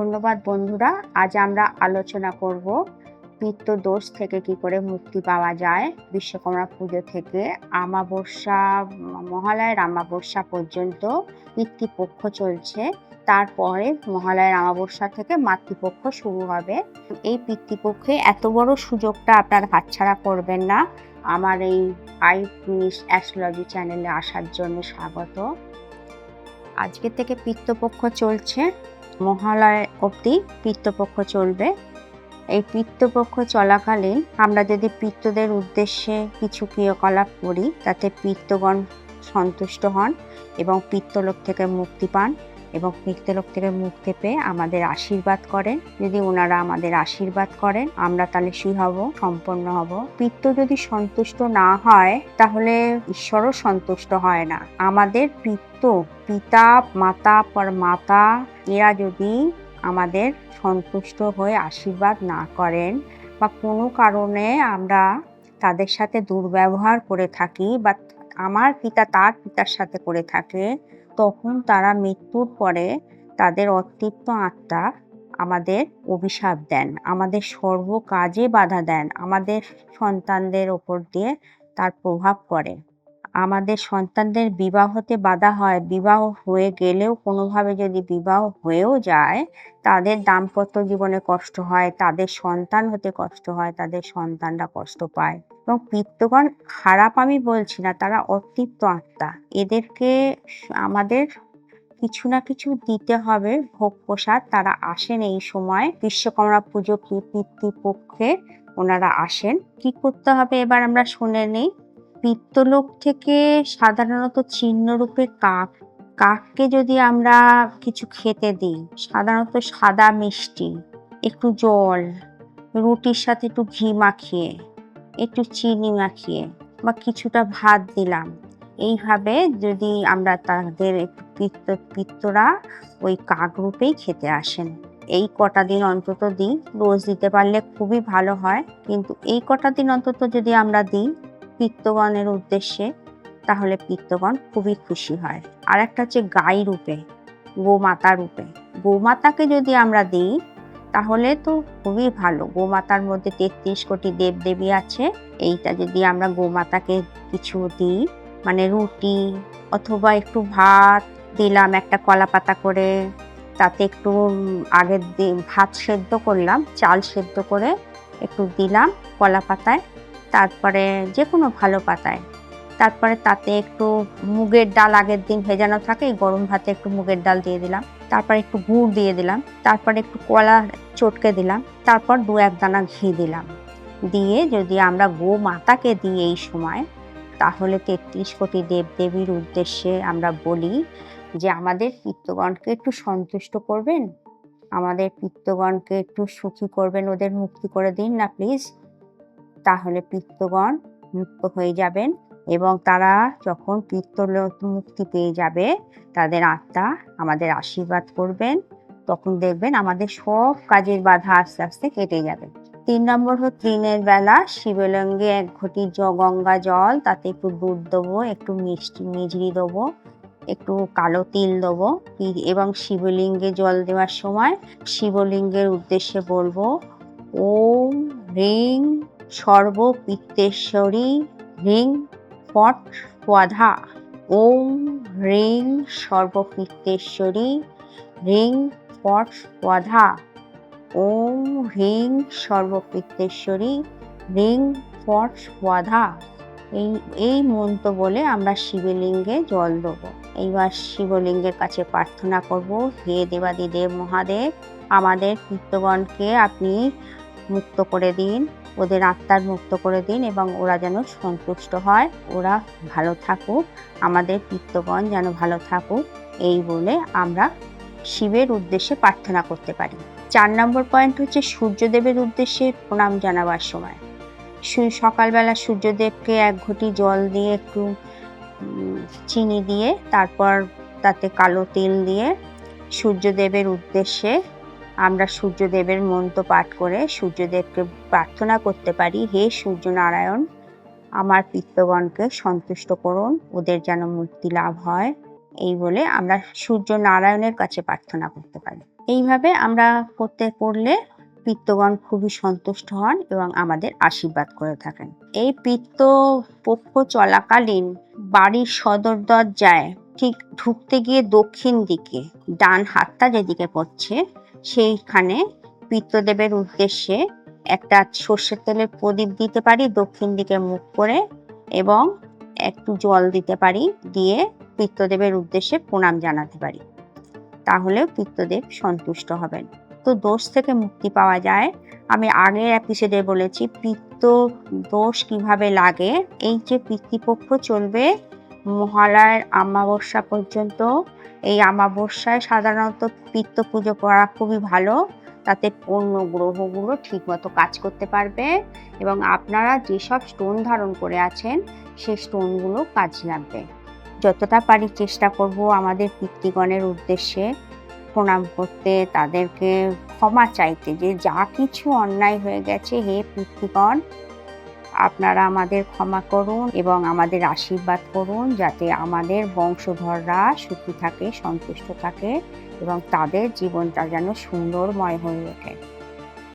ধন্যবাদ বন্ধুরা, আজ আমরা আলোচনা করব পিত্ত দোষ থেকে কি করে মুক্তি পাওয়া যায় বিশ্বকর্মা পুজো থেকে। আমাবস্যা মহালয়ের আমাবস্যা পর্যন্ত পিতৃপক্ষ চলছে, তারপরে মহালয়ের আমাবস্যা থেকে মাতৃপক্ষ শুরু হবে। এই পিতৃপক্ষে এত বড় সুযোগটা আপনার হাতছাড়া করবেন না। আমার এই মিনিটস অ্যাস্ট্রোলজি চ্যানেলে আসার জন্য স্বাগত। আজকে থেকে পিত্তপক্ষ চলছে। মহালয় অবধি পিত্তপক্ষ চলবে। এই পিত্তপক্ষ চলাকালীন আমরা যদি পিত্তদের উদ্দেশ্যে কিছু ক্রিয়াকলাপ করি, তাতে পিত্তগণ সন্তুষ্ট হন এবং পিত্তলোক থেকে মুক্তি পান। এবং পিত্তলোক থেকে মুক্তি পেয়ে আমাদের আশীর্বাদ করেন। যদি ওনারা আমাদের আশীর্বাদ করেন, আমরা তাহলে সুই হব, সম্পন্ন হব। পিত্ত যদি সন্তুষ্ট না হয়, তাহলে ঈশ্বরও সন্তুষ্ট হয় না। আমাদের পিত্ত, পিতা, মাতা পর মাতা এরা যদি আমাদের সন্তুষ্ট হয়ে আশীর্বাদ না করেন বা কোনো কারণে আমরা তাদের সাথে দুর্ব্যবহার করে থাকি বা আমার পিতা তার পিতার সাথে করে থাকে, তখন তারা মৃত্যুর পরে তাদের অতৃপ্ত আত্মা আমাদের অভিশাপ দেন, আমাদের সর্ব কাজে বাধা দেন, আমাদের সন্তানদের ওপর দিয়ে তার প্রভাব পড়ে। আমাদের সন্তানদের বিবাহতে বাধা হয়। বিবাহ হয়ে গেলেও কোনোভাবে যদি বিবাহ হয়েও যায়, তাদের দাম্পত্য জীবনে কষ্ট হয়, তাদের সন্তান হতে কষ্ট হয়, তাদের সন্তানরা কষ্ট পায়। এবং পিত্তগণ খারাপ আমি বলছি না, তারা অতৃপ্ত আত্মা। এদেরকে আমাদের কিছু না কিছু দিতে হবে। ভোগ প্রসাদ তারা আসেন এই সময়। বিশ্বকর্মা পুজো পিতৃপক্ষে ওনারা আসেন। কি করতে হবে এবার আমরা শুনে নেই। পিত্তলোক থেকে সাধারণত চিহ্নরূপে কাক, কাককে যদি আমরা কিছু খেতে দিই, সাধারণত সাদা মিষ্টি, একটু জল, রুটির সাথে একটু ঘি মাখিয়ে, একটু চিনি মাখিয়ে বা কিছুটা ভাত দিলাম, এইভাবে যদি আমরা তাদের পিত্ত, পিত্তরা ওই কাক রূপেই খেতে আসেন। এই কটা দিন অন্তত দিই, রোজ দিতে পারলে খুবই ভালো হয়, কিন্তু এই কটা দিন অন্তত যদি আমরা দিই পিত্তগণের উদ্দেশ্যে, তাহলে পিত্তগণ খুবই খুশি হয়। আর একটা হচ্ছে গাই রূপে, গোমাতা রূপে। গোমাতাকে যদি আমরা দিই, তাহলে তো খুবই ভালো। গোমাতার মধ্যে তেত্রিশ কোটি দেবদেবী আছে। এইটা যদি আমরা গোমাতাকে কিছু দিই মানে রুটি অথবা একটু ভাত, দিলাম একটা কলা পাতা করে, তাতে একটু আগের দিন ভাত সেদ্ধ করলাম, চাল সেদ্ধ করে একটু দিলাম কলা পাতায় তারপরে যে কোনো ভালো পাতায়। তারপরে তাতে একটু মুগের ডাল আগের দিন ভেজানো থাকে গরম ভাতে একটু মুগের ডাল দিয়ে দিলাম। তারপর একটু গুড় দিয়ে দিলাম। তারপর একটু কলা চটকে দিলাম। তারপর দু এক দানা ঘি দিলাম। দিয়ে যদি আমরা গো মাতাকে দিই এই সময়, তাহলে তেত্রিশ কোটি দেবদেবীর উদ্দেশ্যে আমরা বলি যে, আমাদের পিত্তগণকে একটু সন্তুষ্ট করবেন। আমাদের পিত্তগণকে একটু সুখী করবেন। ওদের মুক্তি করে দিন না, প্লিজ। তাহলে পিত্তগণ মুক্ত হয়ে যাবেন এবং তারা যখন পিত্ত মুক্তি পেয়ে যাবে, তাদের আত্মা আমাদের আশীর্বাদ করবেন। তখন দেখবেন আমাদের সব কাজের বাধা আস্তে আস্তে কেটে যাবে। তিন নম্বর হল দিনের বেলা শিবলিঙ্গে এক ঘটি জ গঙ্গা জল, তাতে একটু দুধ দেবো, একটু মিষ্টি মিজরি দেবো, একটু কালো তিল দেবো। এবং শিবলিঙ্গে জল দেওয়ার সময় শিবলিঙ্গের উদ্দেশ্যে বলব, ওম রিং সর্বপিত্তেশ্বরী রিং পট পধা ওম রিং সর্বপিত্তেশ্বরী রিং পট পধা ওম হ্রিং সর্বপিত্তেশ্বরী রিং পট পধা এই এই মন্ত্র বলে আমরা শিবলিঙ্গে জল দেবো। এইবার শিবলিঙ্গের কাছে প্রার্থনা করব, হে দেবাদিদেব মহাদেব, আমাদের পিত্তগণকে আপনি মুক্ত করে দিন। ওদের আত্মার মুক্ত করে দিন এবং ওরা যেন সন্তুষ্ট হয়। ওরা ভালো থাকুক। আমাদের পিত্তগণ যেন ভালো থাকুক। এই বলে আমরা শিবের উদ্দেশ্যে প্রার্থনা করতে পারি। চার নম্বর পয়েন্ট হচ্ছে সূর্যদেবের উদ্দেশ্যে প্রণাম জানাবার সময়। সকালবেলা সূর্যদেবকে এক ঘটি জল দিয়ে একটু চিনি দিয়ে, তারপর তাতে কালো তেল দিয়ে সূর্যদেবের উদ্দেশ্যে আমরা সূর্যদেবের মন্ত্র পাঠ করে সূর্যদেবকে প্রার্থনা করতে পারি, হে সূর্যনারায়ণ, আমার পিত্তগণকে সন্তুষ্ট করুন, ওদের যেন মুক্তি লাভ হয়। এই বলে আমরা সূর্য নারায়ণের কাছে প্রার্থনা করতে পারি। এইভাবে আমরা করতে করলে পিত্তগণ খুবই সন্তুষ্ট হন এবং আমাদের আশীর্বাদ করে থাকেন। এই পিত্ত পক্ষ চলাকালীন বাড়ির সদর দরজায় ঠিক ঢুকতে গিয়ে দক্ষিণ দিকে, ডান হাতটা যেদিকে পড়ছে সেইখানে পিত্তদেবের উদ্দেশ্যে একটা সর্ষের তেলের প্রদীপ দিতে পারি, দক্ষিণ দিকে মুখ করে এবং একটু জল দিতে পারি, দিয়ে পিত্তদেবের উদ্দেশ্যে প্রণাম জানাতে পারি। তাহলেও পিত্তদেব সন্তুষ্ট হবেন। তো দোষ থেকে মুক্তি পাওয়া যায়। আমি আগের এপিসোডে বলেছি পিত্ত দোষ কীভাবে লাগে, এই যে পিতৃপক্ষ চলবে মহালয়ের অমাবস্যা পর্যন্ত। এই অমাবস্যায় সাধারণত পিত্ত পুজো করা খুবই ভালো। তাতে অন্য গ্রহগুলো ঠিকমতো কাজ করতে পারবে এবং আপনারা যেসব স্টোন ধারণ করে আছেন সেই স্টোনগুলো কাজ লাগবে। যতটা পারি চেষ্টা করব আমাদের পিতৃগণের উদ্দেশ্যে প্রণাম করতে, তাদেরকে ক্ষমা চাইতে যে যা কিছু অন্যায় হয়ে গেছে, হে পিতৃগণ আপনারা আমাদের ক্ষমা করুন এবং আমাদের আশীর্বাদ করুন যাতে আমাদের বংশধররা সুখী থাকে, সন্তুষ্ট থাকে এবং তাদের জীবনটা যেন সুন্দরময় হয়ে ওঠে।